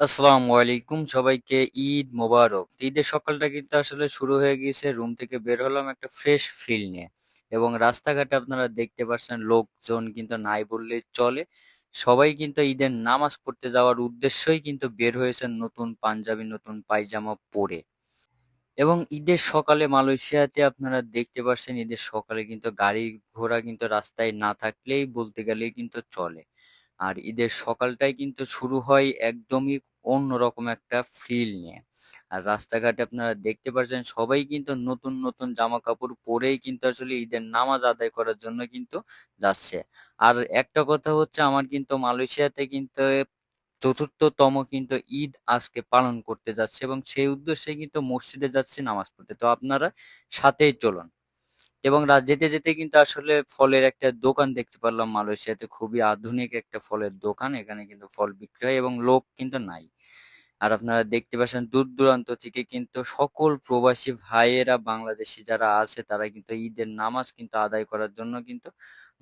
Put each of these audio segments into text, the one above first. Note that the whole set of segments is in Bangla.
আসসালামু আলাইকুম সবাইকে, ঈদ মোবারক। ঈদের সকালটা কিন্তু আসলে শুরু হয়ে গিয়েছে, রুম থেকে বের হলাম একটা ফ্রেশ ফিল নিয়ে। এবং রাস্তাঘাটে আপনারা দেখতে পাচ্ছেন, লোকজন কিন্তু নাই বললেই চলে। সবাই কিন্তু ঈদের নামাজ পড়তে যাওয়ার উদ্দেশ্যই কিন্তু বের হয়েছেন নতুন পাঞ্জাবি, নতুন পায়জামা পরে। এবং ঈদের সকালে মালয়েশিয়াতে আপনারা দেখতে পাচ্ছেন ঈদের সকালে কিন্তু গাড়ি ঘোড়া কিন্তু রাস্তায় না থাকলেই বলতে গেলেই কিন্তু চলে। আর ঈদের সকালটাই কিন্তু শুরু হয় একদমই অন্যরকম একটা ফিল নিয়ে। আর রাস্তাঘাটে আপনারা দেখতে পাচ্ছেন সবাই কিন্তু নতুন নতুন জামা কাপড় পরেই কিন্তু আসলে ঈদের নামাজ আদায় করার জন্য কিন্তু যাচ্ছে। আর একটা কথা হচ্ছে, আমার কিন্তু মালয়েশিয়াতে কিন্তু চতুর্থতম কিন্তু ঈদ আজকে পালন করতে যাচ্ছে এবং সেই উদ্দেশ্যে কিন্তু মসজিদে যাচ্ছে নামাজ পড়তে। তো আপনারা সাথেই চলুন। এবং যেতে যেতে কিন্তু আসলে ফলের একটা দোকান দেখতে পারলাম মালয়েশিয়াতে। খুবই আধুনিক একটা ফলের দোকান। এখানে কিন্তু ফল বিক্রি হয় এবং লোক কিন্তু নাই। আর আপনারা দেখতে পাচ্ছেন দূর দূরান্ত থেকে কিন্তু সকল প্রবাসী ভাইয়েরা, বাংলাদেশি যারা আছে, তারা কিন্তু ঈদের নামাজ কিন্তু আদায় করার জন্য কিন্তু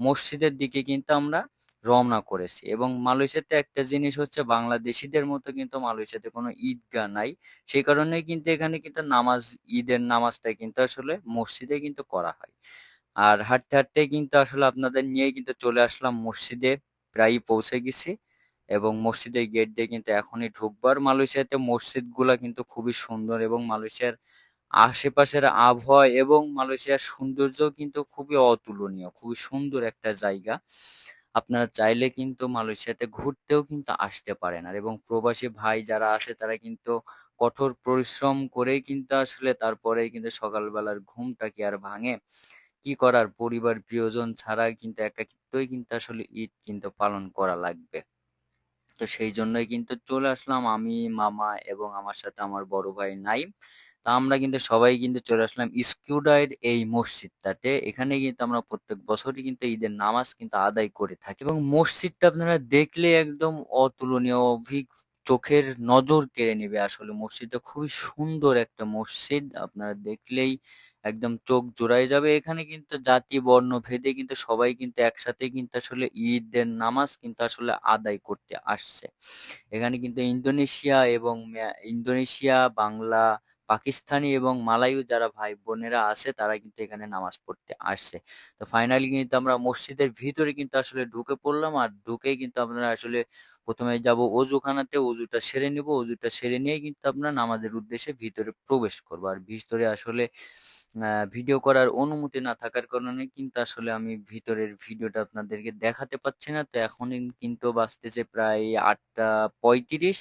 মসজিদের দিকে কিন্তু আমরা রওনা করেছি এবং মালয়েশিয়াতে একটা জিনিস হচ্ছে বাংলাদেশিদের মতো কিন্তু মালয়েশিয়াতে কোনো ঈদগাহ নাই। সেই কারণে কিন্তু এখানে কিন্তু নামাজ, ঈদের নামাজটা কিন্তু আসলে মসজিদে কিন্তু করা হয়। আর হাঁটতে হাঁটতে কিন্তু আসলে আপনাদের নিয়ে কিন্তু চলে আসলাম মসজিদে। প্রায় পৌঁছে গেছি এবং মসজিদের গেট দিয়ে কিন্তু এখনই ঢুকবার মালয়েশিয়াতে মসজিদগুলা কিন্তু খুবই সুন্দর এবং মালয়েশিয়ার আশেপাশের আবহাওয়া এবং মালয়েশিয়ার সৌন্দর্য কিন্তু খুবই অতুলনীয়, খুবই সুন্দর একটা জায়গা। আপনারা চাইলে কিন্তু মালয়েশিয়াতে ঘুরতেও কিন্তু আসতে পারেন। আর এবং প্রবাসী ভাই যারা আছে, তারা কিন্তু কঠোর পরিশ্রম করেই কিন্তু আসলে তারপরেই কিন্তু সকালবেলার ঘুমটা কি আর ভাঙে। কি করার? পরিবার, প্রিয়জন ছাড়া কিন্তু একাকিত্বই কিন্তু আসলে ঈদ কিন্তু পালন করা লাগবে। তো সেই জন্যই কিন্তু চলে আসলাম আমি, মামা এবং আমার সাথে আমার বড় ভাই নাইম। তা আমরা কিন্তু সবাই কিন্তু চলে আসলাম স্কুডাইর এই মসজিদটাতে। এখানে কিন্তু আমরা প্রত্যেক বছরই কিন্তু ঈদের নামাজ কিন্তু আদায় করে থাকি এবং মসজিদটা আপনারা দেখলে একদম অতুলনীয়, অভিক চোখের নজর কেড়ে নেবে আসলে। মসজিদটা খুবই সুন্দর একটা মসজিদ, আপনারা দেখলেই একদম চোখ জোড়ায় যাবে। এখানে কিন্তু জাতি, বর্ণ, ভেদে কিন্তু সবাই কিন্তু একসাথে কিন্তু আসলে ঈদের নামাজ কিন্তু আসলে আদায় করতে আসছে। এখানে কিন্তু ইন্দোনেশিয়া এবং ইন্দোনেশিয়া, বাংলা পাকিস্তানি এবং মালায়ু যারা ভাই বোনেরা আছে, তারা কিন্তু এখানে নামাজ পড়তে আসছে। তো ফাইনালি কিন্তু আমরা মসজিদের ভিতরে কিন্তু আসলে ঢুকে পড়লাম আর ঢুকেই কিন্তু আপনারা আসলে প্রথমে যাব অজুখানাতে অজুটা সেরে নিব অজুটা সেরে নিয়ে কিন্তু আমরা নামাজের উদ্দেশ্যে ভিতরে প্রবেশ করব। আর ভিতরে আসলে ভিডিও করার অনুমতি না থাকার কারণে কিন্তু আসলে আমি ভিতরের ভিডিওটা আপনাদেরকে দেখাতে পাচ্ছি না। তো এখন কিন্তু বাঁচতেছে প্রায় আটটা পঁয়ত্রিশ।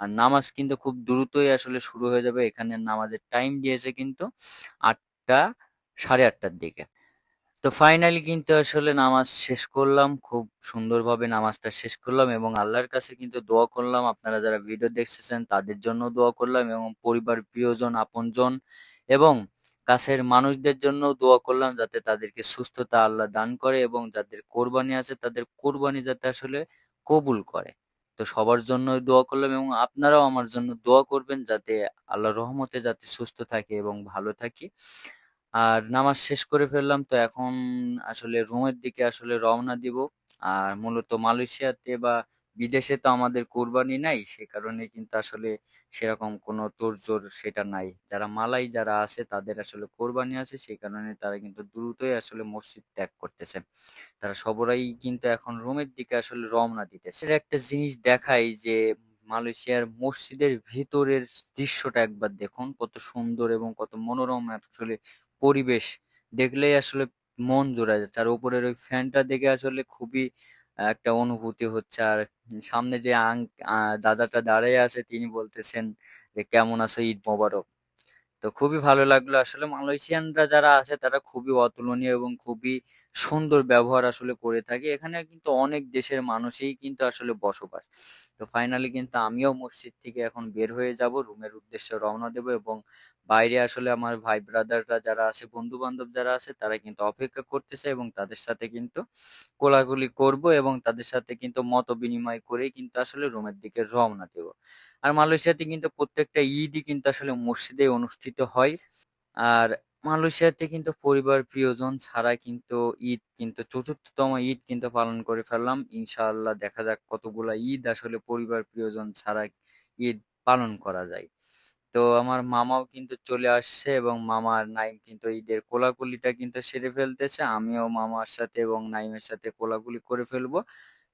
আর নামাজ কিন্তু খুব দ্রুতই আসলে শুরু হয়ে যাবে। এখানে নামাজের টাইম দিয়েছে কিন্তু আটটা, সাড়ে আটটার দিকে। তো ফাইনালি কিন্তু আসলে নামাজ শেষ করলাম, খুব সুন্দরভাবে নামাজটা শেষ করলাম এবং আল্লাহর কাছে কিন্তু দোয়া করলাম। আপনারা যারা ভিডিও দেখতেছেন, তাদের জন্য দোয়া করলাম এবং পরিবার, প্রিয়জন, আপনজন এবং কাছের মানুষদের জন্য দোয়া করলাম যাতে তাদেরকে সুস্থতা আল্লাহ দান করে এবং যাদের কোরবানি আছে তাদের কোরবানি যাতে আসলে কবুল করে। তো সবার জন্য দোয়া করলাম এবং আপনারাও আমার জন্য দোয়া করবেন যাতে আল্লাহ রহমতে যাতে সুস্থ থাকে এবং ভালো থাকি। আর নামাজ শেষ করে ফেললাম তো এখন আসলে রুমের দিকে আসলে রওনা দিব। আর মূলত মালয়েশিয়াতে বা বিদেশে তো আমাদের কোরবানি নাই, সে কারণে কিন্তু আসলে সেরকম কোনো তোড়জোড় সেটা নাই। যারা মালাই যারা আছে, তাদের আসলে কোরবানি আছে সেই কারণে তারা কিন্তু দ্রুতই আসলে মসজিদ ত্যাগ করতেছে। তারা সবাই কিন্তু এখন রোমের দিকে আসলে রওনা দিতেছে। একটা জিনিস দেখাই যে, মালয়েশিয়ার মসজিদের ভিতরের দৃশ্যটা একবার দেখুন, কত সুন্দর এবং কত মনোরম আসলে পরিবেশ। দেখলেই আসলে মন জোড়া যাচ্ছে। আর উপরের ওই ফ্যানটা দেখে আসলে খুবই একটা অনুভূতি হচ্ছে। আর সামনে যে আং, আ, দাদাটা দাঁড়িয়ে আছে, তিনি বলতেছেন যে, কেমন আছে, ঈদ মোবারক? তো খুবই ভালো লাগল। আসলে মালয়েশিয়ানরা যারা আছে, তারা খুবই অতুলনীয় এবং খুবই সুন্দর ব্যবহার আসলে করে থাকে। এখানে কিন্তু অনেক দেশের মানুষই কিন্তু আসলে বসবাস। তো ফাইনালি কিন্তু আমিও মসজিদ থেকে এখন বের হয়ে যাব রুমের উদ্দেশ্যে রওনা দেব এবং বাইরে আসলে আমার ভাই ব্রাদাররা যারা আছে বন্ধু বান্ধব যারা আছে, তারা কিন্তু অপেক্ষা করতেছে এবং তাদের সাথে কিন্তু কোলাকুলি করব এবং তাদের সাথে কিন্তু মত বিনিময় করেই কিন্তু আসলে রুমের দিকে রওনা দেব। আর মালয়েশিয়াতে কিন্তু প্রত্যেকটা ঈদই কিন্তু আসলে মসজিদে অনুষ্ঠিত হয়। আর মালয়েশিয়াতে কিন্তু পরিবার প্রিয়জন ছাড়া কিন্তু ঈদ কিন্তু চতুর্থতম ঈদ কিন্তু পালন করে ফেললাম। ইনশাআল্লাহ দেখা যাক কতগুলা ঈদ আসলে পরিবার প্রিয়জন ছাড়া ঈদ পালন করা যায়। তো আমার মামাও কিন্তু চলে আসছে এবং মামার নাইম কিন্তু ঈদের কোলাকুলিটা কিন্তু সেরে ফেলতেছে। আমিও মামার সাথে এবং নাইমের সাথে কোলাকুলি করে ফেলব।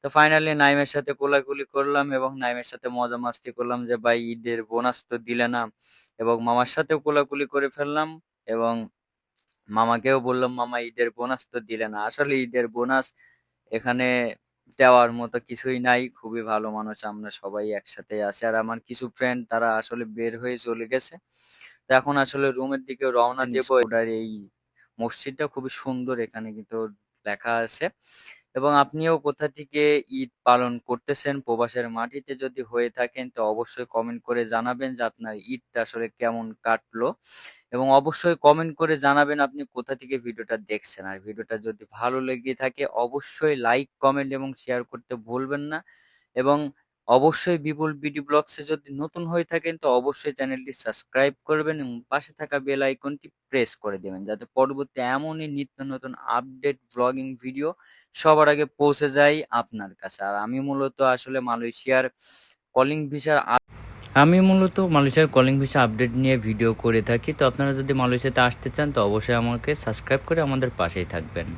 তো ফাইনালি নাইমের সাথে কোলাকুলি করলাম এবং নাইমের সাথে মজা মাস্তি করলাম যে ভাই ঈদের বোনাস তো দিলে না। এবং মামার সাথেও কোলাকুলি করে ফেললাম এবং মামাকেও বললাম মামা ঈদের বোনাস তো দিলে না। আসলে ঈদের বোনাস এখানে দেওয়ার মতো কিছুই নাই। খুবই ভালো মানুষ আমরা সবাই একসাথে আছি। আর আমার কিছু ফ্রেন্ড তারা আসলে বের হয়ে চলে গেছে। তো এখন আসলে রুমের দিকে রওনা দেব। ওটার এই মসজিদটা খুবই সুন্দর এখানে কিন্তু লেখা আছে। এবং আপনিও কোথা থেকে ঈদ পালন করতেছেন? প্রবাসের মাটিতে যদি হয়ে থাকেন, তো অবশ্যই কমেন্ট করে জানাবেন যে আপনার ঈদটা আসলে কেমন কাটলো। এবং অবশ্যই কমেন্ট করে জানাবেন আপনি কোথা থেকে ভিডিওটা দেখছেন। আর ভিডিওটা যদি ভালো লেগে থাকে, অবশ্যই লাইক কমেন্ট এবং শেয়ার করতে ভুলবেন না। এবং অবশ্যই বিপুল বিডি ব্লগসে যদি নতুন হয়ে থাকেন, তো অবশ্যই চ্যানেলটি সাবস্ক্রাইব করবেন এবং পাশে থাকা বেল আইকনটি প্রেস করে দেবেন যাতে পরবর্তী এমনই নিত্য নতুন আপডেট ব্লগিং ভিডিও সবার আগে পৌঁছে যায় আপনার কাছে। আর আমি মূলত আসলে মালয়েশিয়ার কলিং ভিসার আমি মূলত মালয়েশিয়ার কলিং ভিসা আপডেট নিয়ে ভিডিও করে থাকি। তো আপনারা যদি মালয়েশিয়াতে আসতে চান, তো অবশ্যই আমাকে সাবস্ক্রাইব করে আমাদের পাশেই থাকবেন।